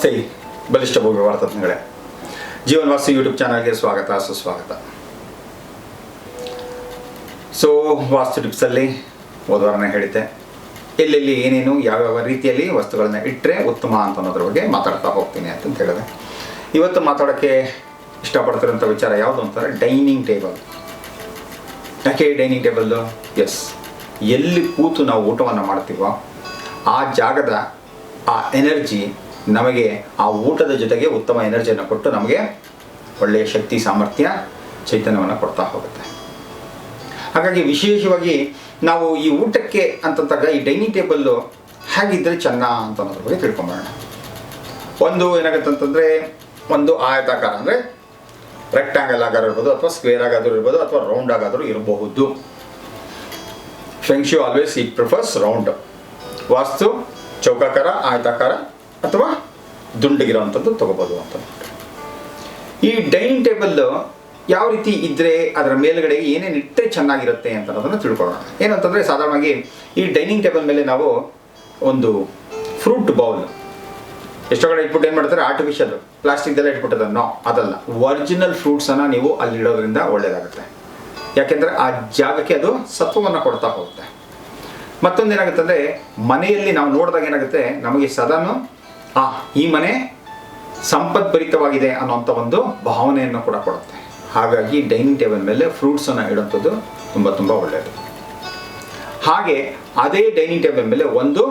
ನಮಸ್ತೆ ಬಲಿಷ್ಠ ಭೂಮಿ ವಾರ್ತಜ್ಞಗಳೇ ಜೀವನ್ ವಾಸಿ ಯೂಟ್ಯೂಬ್ ಚಾನಲ್ಗೆ ಸ್ವಾಗತ, ಸುಸ್ವಾಗತ. ಸೊ ವಾಸ್ತು ಟಿಪ್ಸಲ್ಲಿ ಹೋದವಾರನೇ ಹೇಳಿದ್ದೆ. ಎಲ್ಲೆಲ್ಲಿ ಏನೇನು, ಯಾವ್ಯಾವ ರೀತಿಯಲ್ಲಿ ವಸ್ತುಗಳನ್ನ ಇಟ್ಟರೆ ಉತ್ತಮ ಅಂತ ಅನ್ನೋದ್ರ ಬಗ್ಗೆ ಮಾತಾಡ್ತಾ ಹೋಗ್ತೀನಿ ಅಂತ ಹೇಳಿದೆ. ಇವತ್ತು ಮಾತಾಡೋಕ್ಕೆ ಇಷ್ಟಪಡ್ತಿರೋಂಥ ವಿಚಾರ ಯಾವುದು ಅಂತಾರೆ? Dining table. ಯಾಕೆ ಡೈನಿಂಗ್ ಟೇಬಲ್ಲು ಎಸ್, ಎಲ್ಲಿ ಕೂತು ನಾವು ಊಟವನ್ನು ಮಾಡ್ತೀವೋ, ಆ ಜಾಗದ ಆ ಎನರ್ಜಿ ನಮಗೆ ಆ ಊಟದ ಜೊತೆಗೆ ಉತ್ತಮ ಎನರ್ಜಿಯನ್ನು ಕೊಟ್ಟು ನಮಗೆ ಒಳ್ಳೆಯ ಶಕ್ತಿ, ಸಾಮರ್ಥ್ಯ ಚೈತನ್ಯವನ್ನು ಕೊಡ್ತಾ ಹೋಗುತ್ತೆ. ಹಾಗಾಗಿ ವಿಶೇಷವಾಗಿ ನಾವು ಈ ಊಟಕ್ಕೆ ಅಂತಂದಾಗ ಈ ಡೈನಿಂಗ್ ಟೇಬಲ್ಲು ಹೇಗಿದ್ದರೆ ಚೆನ್ನ ಅಂತ ಅನ್ನೋದ್ರ ಬಗ್ಗೆ ತಿಳ್ಕೊಂಬೋಣ ಒಂದು ಏನಾಗುತ್ತೆ ಅಂತಂದರೆ ಒಂದು ಆಯತಾಕಾರ ಅಂದರೆ ರೆಕ್ಟಾಂಗಲ್ ಆಗಾರು ಇರ್ಬೋದು ಅಥವಾ ಸ್ಕ್ವೇರ್ ಆಗಾದರೂ ಇರ್ಬೋದು ಅಥವಾ ರೌಂಡ್ ಆಗಾದರೂ ಇರಬಹುದು. Feng shui always it prefers round vastu, ಚೌಕಾಕಾರ, ಆಯತಾಕಾರ ಅಥವಾ ದುಂಡಗಿರೋವಂಥದ್ದು ತಗೋಬೋದು ಅಂತ. ಈ ಡೈನಿಂಗ್ ಟೇಬಲ್ ಯಾವ ರೀತಿ ಇದ್ದರೆ ಅದರ ಮೇಲ್ಗಡೆ ಏನೇನು ಇಟ್ಟರೆ ಚೆನ್ನಾಗಿರುತ್ತೆ ಅಂತ ಅನ್ನೋದನ್ನು ತಿಳ್ಕೊಳ್ಳೋಣ ಏನಂತಂದರೆ ಸಾಧಾರಣವಾಗಿ ಈ ಡೈನಿಂಗ್ ಟೇಬಲ್ ಮೇಲೆ ನಾವು ಒಂದು ಫ್ರೂಟ್ ಬೌಲ್, ಎಷ್ಟೋ ಕಡೆ ಇಟ್ಬಿಟ್ಟು ಏನು ಮಾಡ್ತಾರೆ ಆರ್ಟಿಫಿಷಿಯಲ್ ಪ್ಲಾಸ್ಟಿಕ್ದೆಲ್ಲ ಇಟ್ಬಿಟ್ಟದ ನೋ, ಅದಲ್ಲ. ಒರಿಜಿನಲ್ ಫ್ರೂಟ್ಸನ್ನು ನೀವು ಅಲ್ಲಿಡೋದ್ರಿಂದ ಒಳ್ಳೆಯದಾಗುತ್ತೆ ಯಾಕೆಂದರೆ ಆ ಜಾಗಕ್ಕೆ ಅದು ಸತ್ವವನ್ನು ಕೊಡ್ತಾ ಹೋಗುತ್ತೆ. ಮತ್ತೊಂದು ಏನಾಗುತ್ತೆ ಅಂದರೆ ಮನೆಯಲ್ಲಿ ನಾವು ನೋಡಿದಾಗ ಏನಾಗುತ್ತೆ, ನಮಗೆ ಸದಾನು ಆ, ಈ ಮನೆ ಸಂಪದ್ಭರಿತವಾಗಿದೆ ಅನ್ನೋಂಥ ಒಂದು ಭಾವನೆಯನ್ನು ಕೂಡ ಕೊಡುತ್ತೆ. ಹಾಗಾಗಿ ಡೈನಿಂಗ್ ಟೇಬಲ್ ಮೇಲೆ ಫ್ರೂಟ್ಸನ್ನು ಇಡುವಂಥದ್ದು ತುಂಬ ತುಂಬ ಒಳ್ಳೆಯದು ಹಾಗೆ ಅದೇ ಡೈನಿಂಗ್ ಟೇಬಲ್ ಮೇಲೆ ಒಂದು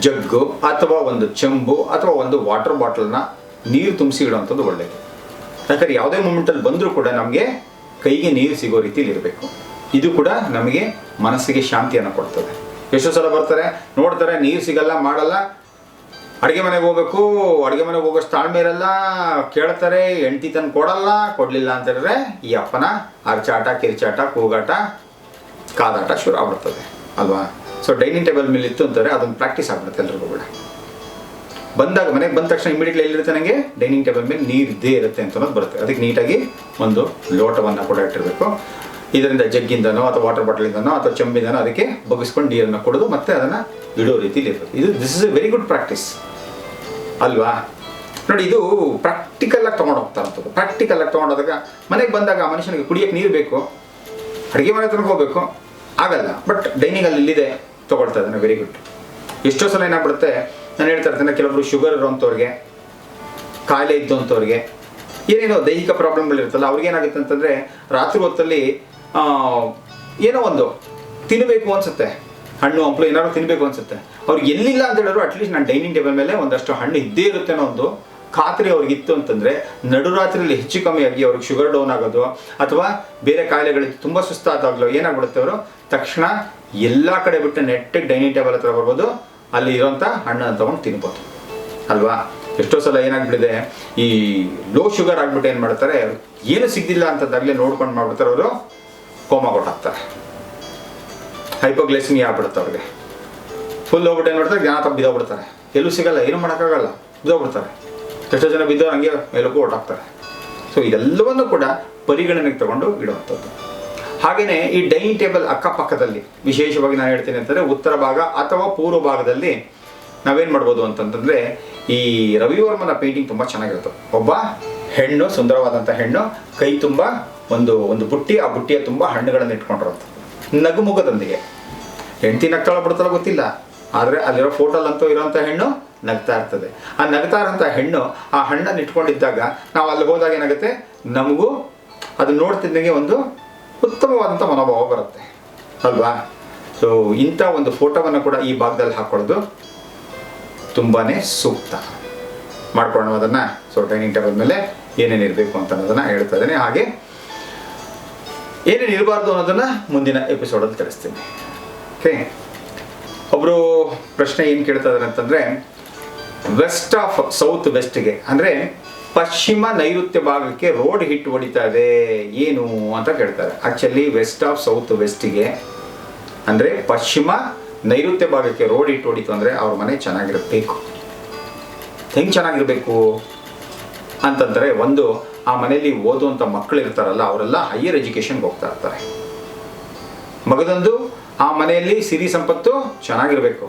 ಜಗ್ಗು ಅಥವಾ ಒಂದು ಚೆಂಬು ಅಥವಾ ಒಂದು ವಾಟರ್ ಬಾಟಲ್ನ ನೀರು ತುಂಬಿಸಿ ಇಡುವಂಥದ್ದು ಒಳ್ಳೆಯದು ಯಾಕಂದರೆ ಯಾವುದೇ ಮೂಮೆಂಟಲ್ಲಿ ಬಂದರೂ ಕೂಡ ನಮಗೆ ಕೈಗೆ ನೀರು ಸಿಗೋ ರೀತಿಯಲ್ಲಿ ಇರಬೇಕು. ಇದು ಕೂಡ ನಮಗೆ ಮನಸ್ಸಿಗೆ ಶಾಂತಿಯನ್ನು ಕೊಡ್ತದೆ. ಎಷ್ಟೋ ಸಲ ಬರ್ತಾರೆ, ನೋಡ್ತಾರೆ, ನೀರು ಸಿಗಲ್ಲ, ಮಾಡಲ್ಲ ಅಡುಗೆ ಮನೆಗೆ ಹೋಗ್ಬೇಕು, ಅಡುಗೆ ಮನೆಗೆ ಹೋಗೋಷ್ಟು ತಾಳ್ಮೆ ಇರಲ್ಲ ಕೇಳ್ತಾರೆ, ಹೆಂಡ್ತಿ ತಂದು ಕೊಡಲ್ಲ, ಕೊಡಲಿಲ್ಲ ಅಂತ ಹೇಳಿದ್ರೆ ಈ ಅಪ್ಪನ ಅರ್ಚಾಟ ಕಿರ್ಚಾಟ, ಕೂಗಾಟ, ಕಾದಾಟ ಶುರು ಆಗ್ಬಿಡ್ತದೆ. ಅಲ್ವಾ? ಸೊ ಡೈನಿಂಗ್ ಟೇಬಲ್ ಮೇಲೆ ಇತ್ತು ಅಂತಾರೆ ಅದೊಂದು ಪ್ರಾಕ್ಟೀಸ್ ಆಗ್ಬಿಡುತ್ತೆ ಎಲ್ರಿಗೂ ಕೂಡ. ಬಂದಾಗ, ಮನೆಗೆ ಬಂದ ತಕ್ಷಣ ಇಮಿಡಿಯೇಟ್ಲಿ ಎಲ್ಲಿರುತ್ತೆ ನನಗೆ ಡೈನಿಂಗ್ ಟೇಬಲ್ ಮೇಲೆ ನೀರು ಇದ್ದೇ ಇರುತ್ತೆ ಅಂತ ಅನ್ನೋದು ಬರುತ್ತೆ. ಅದಕ್ಕೆ ನೀಟಾಗಿ ಒಂದು ಲೋಟವನ್ನು ಕೂಡ ಇಟ್ಟಿರಬೇಕು. ಇದರಿಂದ ಜಗ್ಗಿಂದನೋ ಅಥವಾ ವಾಟರ್ ಬಾಟಲಿಂದನೋ ಅಥವಾ ಚೆಂಬಿಂದನೋ ಅದಕ್ಕೆ ಬಗ್ಗಿಸ್ಕೊಂಡು ನೀರನ್ನು ಕೊಡೋದು ಮತ್ತೆ ಅದನ್ನು ಇಡೋ ರೀತಿಲಿ ಇರಬೇಕು ಇದು this is a very good practice ಅಲ್ವಾ? ನೋಡಿ, ಇದು ಪ್ರಾಕ್ಟಿಕಲ್ ಆಗಿ ತೊಗೊಂಡು ಹೋಗ್ತಾ ಇರ್ತದೆ ಪ್ರಾಕ್ಟಿಕಲ್ ಆಗಿ ತೊಗೊಂಡೋದಾಗ ಮನೆಗೆ ಬಂದಾಗ ಆ ಮನುಷ್ಯನಿಗೆ ಕುಡಿಯೋಕೆ ನೀರು ಬೇಕು, ಅಡುಗೆ ಮನೆ ತನಕ ಹೋಗ್ಬೇಕು, ಆಗಲ್ಲ. ಬಟ್ ಡೈನಿಂಗ್ ಅಲ್ಲಿ ಇಲ್ಲಿದೆ, ತೊಗೊಳ್ತಾ ಇದ್ದಾನೆ ವೆರಿ ಗುಡ್ ಎಷ್ಟೋ ಸಲ ಏನಾಗ್ಬಿಡುತ್ತೆ, ನಾನು ಹೇಳ್ತಾ ಇರ್ತೇನೆ ಕೆಲವೊಬ್ರು ಶುಗರ್ ಇರೋಂಥವ್ರಿಗೆ ಕಾಯಿಲೆ ಇದ್ದಂಥವ್ರಿಗೆ ಏನೇನೋ ದೈಹಿಕ ಪ್ರಾಬ್ಲಮ್ಗಳಿರುತ್ತಲ್ಲ ಅವ್ರಿಗೆ ಏನಾಗುತ್ತೆ ಅಂತಂದರೆ ರಾತ್ರಿ ಹೊತ್ತಲ್ಲಿ ಏನೋ ಒಂದು ತಿನ್ನಬೇಕು ಅನ್ಸುತ್ತೆ. ಹಣ್ಣು, ಹಂಪ್ಲು ಏನಾದ್ರು ತಿನ್ನಬೇಕು ಅನ್ಸುತ್ತೆ. ಅವ್ರಿಗೆ ಎಲ್ಲಿಲ್ಲ ಅಂತ ಹೇಳಿದ್ರು ಅಟ್ಲೀಸ್ಟ್ ನಾನು ಡೈನಿಂಗ್ ಟೇಬಲ್ ಮೇಲೆ ಒಂದಷ್ಟು ಹಣ್ಣು ಇದ್ದೇ ಇರುತ್ತೆ ಅನ್ನೋ ಒಂದು ಖಾತ್ರಿ ಅವ್ರಿಗಿತ್ತು ಅಂತಂದರೆ ನಡುರಾತ್ರಿಯಲ್ಲಿ ಹೆಚ್ಚು ಕಮ್ಮಿ ಆಗಿ ಅವ್ರಿಗೆ ಶುಗರ್ ಡೌನ್ ಆಗೋದು, ಅಥವಾ ಬೇರೆ ಕಾಯಿಲೆಗಳಿಗೆ ತುಂಬ ಸುಸ್ತಾದಾಗಲೋ ಏನಾಗ್ಬಿಡುತ್ತೆ ಅವರು, ತಕ್ಷಣ ಎಲ್ಲ ಕಡೆ ಬಿಟ್ಟು ನೆಟ್ಟಿಗೆ ಡೈನಿಂಗ್ ಟೇಬಲ್ ಹತ್ರ ಬರ್ಬೋದು, ಅಲ್ಲಿ ಇರೋಂಥ ಹಣ್ಣನ್ನು ತಗೊಂಡು ತಿನ್ಬೋದು. ಅಲ್ವಾ? ಎಷ್ಟೋ ಸಲ ಏನಾಗ್ಬಿಟ್ಟಿದೆ, ಈ ಲೋ ಶುಗರ್ ಆಗ್ಬಿಟ್ಟು ಏನು ಮಾಡ್ತಾರೆ, ಏನು ಸಿಗ್ದಿಲ್ಲ ಅಂತದಾಗಲೇ ನೋಡ್ಕೊಂಡು ಮಾಡ್ಬಿಡ್ತಾರೆ ಅವರು, ಕೋಮ ಕೊಟ್ಟಾಗ್ತಾರೆ ಹೈಪೋಗ್ಲೈಸಿಮಿ ಆಗ್ಬಿಡುತ್ತೆ ಅವ್ರಿಗೆ. ಫುಲ್ ಹೋಗ್ಬಿಟ್ಟು ಏನು ಮಾಡ್ತಾರೆ? ಜ್ಞಾನ ತಪ್ಪು ಬಿದ್ದೋಗ್ಬಿಡ್ತಾರೆ. ಎಲ್ಲೂ ಸಿಗಲ್ಲ, ಏನು ಮಾಡೋಕ್ಕಾಗಲ್ಲ, ಬಿದ್ದೋಗ್ಬಿಡ್ತಾರೆ. ಎಷ್ಟೋ ಜನ ಬಿದ್ದೋ ಹಂಗೆ ಮೇಲಕ್ಕೂ ಹಾಕ್ತಾರೆ ಸೊ ಇದೆಲ್ಲವನ್ನು ಕೂಡ ಪರಿಗಣನೆಗೆ ತಗೊಂಡು ಇಡುವಂಥದ್ದು. ಹಾಗೆಯೇ ಈ ಡೈನಿಂಗ್ ಟೇಬಲ್ ಅಕ್ಕಪಕ್ಕದಲ್ಲಿ, ವಿಶೇಷವಾಗಿ ನಾನು ಹೇಳ್ತೀನಿ ಅಂತಂದರೆ ಉತ್ತರ ಭಾಗ ಅಥವಾ ಪೂರ್ವ ಭಾಗದಲ್ಲಿ ನಾವೇನು ಮಾಡ್ಬೋದು ಅಂತಂತಂದರೆ, ಈ ರವಿವರ್ಮನ ಪೇಂಟಿಂಗ್ ತುಂಬ ಚೆನ್ನಾಗಿರುತ್ತೆ. ಒಬ್ಬ ಹೆಣ್ಣು ಸುಂದರವಾದಂಥ ಹೆಣ್ಣು, ಕೈ ತುಂಬ ಒಂದು ಒಂದು ಬುಟ್ಟಿ, ಆ ಬುಟ್ಟಿಯ ತುಂಬ ಹಣ್ಣುಗಳನ್ನು ಇಟ್ಕೊಂಡಿರೋಂಥದ್ದು ನಗುಮುಖದೊಂದಿಗೆ. ಹೆಂಡತಿ ನಗ್ತಾಳ ಬಿಡ್ತಾಳ ಗೊತ್ತಿಲ್ಲ. ಆದರೆ ಅಲ್ಲಿರೋ ಫೋಟೋಲ್ಲಂತೂ ಇರೋಂಥ ಹೆಣ್ಣು ನಗ್ತಾ ಇರ್ತದೆ. ಆ ನಗ್ತಾ ಇರೋಂಥ ಹೆಣ್ಣು ಆ ಹಣ್ಣನ್ನು ಇಟ್ಕೊಂಡಿದ್ದಾಗ ನಾವು ಅಲ್ಲಿ ಹೋದಾಗ ಏನಾಗುತ್ತೆ? ನಮಗೂ ಅದು ನೋಡ್ತಿದ್ದಂಗೆ ಒಂದು ಉತ್ತಮವಾದಂಥ ಮನೋಭಾವ ಬರುತ್ತೆ. ಅಲ್ವಾ? ಸೊ ಇಂಥ ಒಂದು ಫೋಟೋವನ್ನು ಕೂಡ ಈ ಭಾಗದಲ್ಲಿ ಹಾಕ್ಕೊಳ್ಳೋದು ತುಂಬಾ ಸೂಕ್ತ. ಮಾಡ್ಕೊಳ್ಳೋಣ ಅದನ್ನು. ಸೊ ಡೈನಿಂಗ್ ಟೇಬಲ್ ಮೇಲೆ ಏನೇನು ಇರಬೇಕು ಅಂತ ಅನ್ನೋದನ್ನು ಹೇಳ್ತಾ ಇದ್ದೇನೆ. ಹಾಗೆ ಏನೇನು ಇರಬಾರ್ದು ಅನ್ನೋದನ್ನು ಮುಂದಿನ ಎಪಿಸೋಡಲ್ಲಿ ತಿಳಿಸ್ತೀನಿ. ಓಕೆ ಒಬ್ಬರು ಪ್ರಶ್ನೆ ಏನು ಕೇಳ್ತಾ ಇದ್ದಾರೆ ಅಂತಂದರೆ ವೆಸ್ಟ್ ಆಫ್ ಸೌತ್ ವೆಸ್ಟ್ಗೆ ಅಂದರೆ ಪಶ್ಚಿಮ ನೈಋತ್ಯ ಭಾಗಕ್ಕೆ ರೋಡ್ ಹಿಟ್ ಹೊಡಿತಾ ಇದೆ, ಏನು ಅಂತ ಕೇಳ್ತಾರೆ. ಆ್ಯಕ್ಚುಲಿ ವೆಸ್ಟ್ ಆಫ್ ಸೌತ್ ವೆಸ್ಟಿಗೆ ಅಂದರೆ ಪಶ್ಚಿಮ ನೈಋತ್ಯ ಭಾಗಕ್ಕೆ ರೋಡ್ ಹಿಟ್ ಹೊಡಿತು ಅಂದರೆ ಅವ್ರ ಮನೆ ಚೆನ್ನಾಗಿರಬೇಕು. ಹೆಂಗೆ ಚೆನ್ನಾಗಿರಬೇಕು? ಅಂತಂದರೆ ಒಂದು, ಆ ಮನೆಯಲ್ಲಿ ಓದುವಂಥ ಮಕ್ಕಳು ಇರ್ತಾರಲ್ಲ, ಅವರೆಲ್ಲ ಹೈಯರ್ ಎಜುಕೇಷನ್ಗೆ ಹೋಗ್ತಾ ಇರ್ತಾರೆ. ಮಗದೊಂದು ಆ ಮನೆಯಲ್ಲಿ ಸಿರಿ ಸಂಪತ್ತು ಚೆನ್ನಾಗಿರಬೇಕು.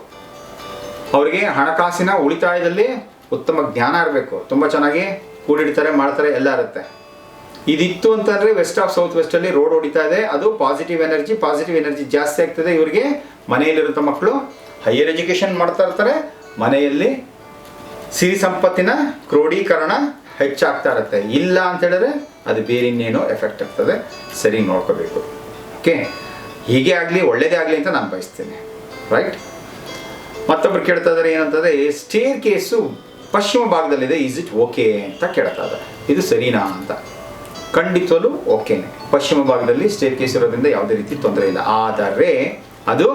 ಅವರಿಗೆ ಹಣಕಾಸಿನ ಉಳಿತಾಯದಲ್ಲಿ ಉತ್ತಮ ಜ್ಞಾನ ಇರಬೇಕು. ತುಂಬ ಚೆನ್ನಾಗಿ ಕೂಡಿಡ್ತಾರೆ, ಮಾಡ್ತಾರೆ, ಎಲ್ಲ ಇರುತ್ತೆ. ಇದಿತ್ತು ಅಂತಂದರೆ ವೆಸ್ಟ್ ಆಫ್ ಸೌತ್ ವೆಸ್ಟಲ್ಲಿ ರೋಡ್ ಹೊಡಿತಾ ಇದೆ. ಅದು ಪಾಸಿಟಿವ್ ಎನರ್ಜಿ ಪಾಸಿಟಿವ್ ಎನರ್ಜಿ ಜಾಸ್ತಿ ಆಗ್ತದೆ ಇವರಿಗೆ. ಮನೆಯಲ್ಲಿರುವಂಥ ಮಕ್ಕಳು ಹೈಯರ್ ಎಜುಕೇಷನ್ ಮಾಡ್ತಾ ಇರ್ತಾರೆ. ಮನೆಯಲ್ಲಿ ಸಿರಿ ಸಂಪತ್ತಿನ ಕ್ರೋಢೀಕರಣ ಹೆಚ್ಚಾಗ್ತಾ ಇರುತ್ತೆ. ಇಲ್ಲ ಅಂತ ಹೇಳಿದ್ರೆ ಅದು ಬೇರೆ ಇನ್ನೇನೋ ಎಫೆಕ್ಟ್ ಆಗ್ತದೆ. ಸರಿ ನೋಡ್ಕೋಬೇಕು. ಓಕೆ ಹೀಗೆ ಆಗಲಿ, ಒಳ್ಳೇದೇ ಆಗಲಿ ಅಂತ ನಾನು ಬಯಸ್ತೇನೆ. ರೈಟ್ ಮತ್ತೊಬ್ರು ಕೇಳ್ತಾ ಇದ್ದಾರೆ ಏನಂತಂದರೆ ಸ್ಟೇರ್ ಕೇಸು ಪಶ್ಚಿಮ ಭಾಗದಲ್ಲಿದೆ. ಈಸ್ ಇಟ್ ಓಕೆ ಅಂತ ಕೇಳ್ತಾ ಇದ್ದಾರೆ ಇದು ಸರಿನಾ ಅಂತ. ಖಂಡಿತವಲ್ಲೂ ಓಕೆನೆ ಪಶ್ಚಿಮ ಭಾಗದಲ್ಲಿ ಸ್ಟೇರ್ ಕೇಸ್ ಇರೋದ್ರಿಂದ ಯಾವುದೇ ರೀತಿ ತೊಂದರೆ ಇಲ್ಲ. ಆದರೆ, ಅದು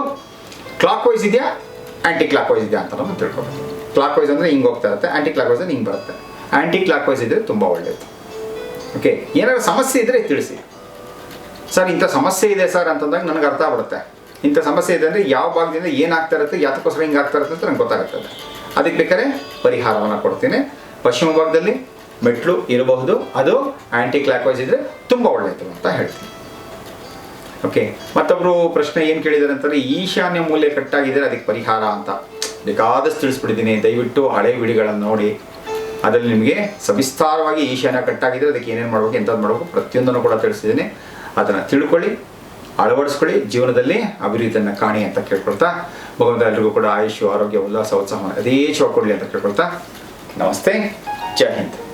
ಕ್ಲಾಕ್ ವೈಸ್ ಇದೆಯಾ? ಆ್ಯಂಟಿ ಕ್ಲಾಕ್ ವೈಸ್ ಇದೆಯಾ ಅಂತ ನಾವು ತಿಳ್ಕೊಬೇಕು. ಕ್ಲಾಕ್ ವೈಸ್ ಅಂದರೆ ಹಿಂಗೆ ಹೋಗ್ತಾ ಇರುತ್ತೆ ಆ್ಯಂಟಿ ಕ್ಲಾಕ್ ವೈಸ್ ಹಿಂಗೆ ಬರುತ್ತೆ. ಆ್ಯಂಟಿ ಕ್ಲಾಕ್ ವೈಸ್ ಇದ್ದರೆ ತುಂಬ ಒಳ್ಳೆಯದು ಓಕೆ ಏನಾದ್ರು ಸಮಸ್ಯೆ ಇದ್ದರೆ ತಿಳಿಸಿ. ಸರ್, ಇಂಥ ಸಮಸ್ಯೆ ಇದೆ ಸರ್ ಅಂತಂದಾಗ ನನಗೆ ಅರ್ಥ ಆಗ್ಬಿಡುತ್ತೆ. ಇಂಥ ಸಮಸ್ಯೆ ಇದೆ ಅಂದರೆ ಯಾವ ಭಾಗದಿಂದ ಏನಾಗ್ತಾ ಇರುತ್ತೆ, ಯಾತಕ್ಕೋಸ್ಕರ ಹಿಂಗೆ ಆಗ್ತಾ ಇರುತ್ತೆ ಅಂತ ನಂಗೆ ಗೊತ್ತಾಗುತ್ತದೆ. ಅದಕ್ಕೆ ಬೇಕಾದ್ರೆ ಪರಿಹಾರವನ್ನು ಕೊಡ್ತೀನಿ. ಪಶ್ಚಿಮ ಭಾಗದಲ್ಲಿ ಮೆಟ್ಲು ಇರಬಹುದು. ಅದು ಆ್ಯಂಟಿ ಕ್ಲಾಕ್ ವೈಸ್ ಇದ್ದರೆ ತುಂಬ ಒಳ್ಳೆಯದು ಅಂತ ಹೇಳ್ತೀನಿ. ಓಕೆ ಮತ್ತೊಬ್ಬರು ಪ್ರಶ್ನೆ ಏನು ಕೇಳಿದ್ದಾರೆ ಅಂತಂದರೆ, ಈಶಾನ್ಯ ಮೂಲೆ ಕಟ್ಟಾಗಿದ್ದರೆ ಅದಕ್ಕೆ ಪರಿಹಾರ ಅಂತ. ಬೇಕಾದಷ್ಟು ತಿಳಿಸ್ಬಿಟ್ಟಿದ್ದೀನಿ. ದಯವಿಟ್ಟು ಹಳೆ ವಿಡಿಗಳನ್ನು ನೋಡಿ. ಅದರಲ್ಲಿ ನಿಮಗೆ ಸವಿಸ್ತಾರವಾಗಿ ಈಶಾನ್ಯ ಕಟ್ಟಾಗಿದ್ದರೆ ಅದಕ್ಕೆ ಏನೇನು ಮಾಡಬೇಕು ಎಂಥದ್ದು ಮಾಡಬೇಕು ಪ್ರತಿಯೊಂದನ್ನು ಕೂಡ ತಿಳಿಸಿದ್ದೀನಿ ಅದನ್ನು ತಿಳ್ಕೊಳ್ಳಿ, ಅಳವಡಿಸ್ಕೊಳ್ಳಿ, ಜೀವನದಲ್ಲಿ ಅಭಿವೃದ್ಧಿಯನ್ನು ಕಾಣಿ ಅಂತ ಕೇಳ್ಕೊಳ್ತಾ, ಭಗವಂತ ಎಲ್ರಿಗೂ ಕೂಡ ಆಯುಷು, ಆರೋಗ್ಯ, ಉಲ್ಲಾಸ, ಉತ್ಸಾಹ ಯಥೇಚ್ಛವಾಗಿ ಕೊಡಲಿ ಅಂತ ಕೇಳ್ಕೊಳ್ತಾ, ನಮಸ್ತೆ, ಜೈ ಹಿಂದ್.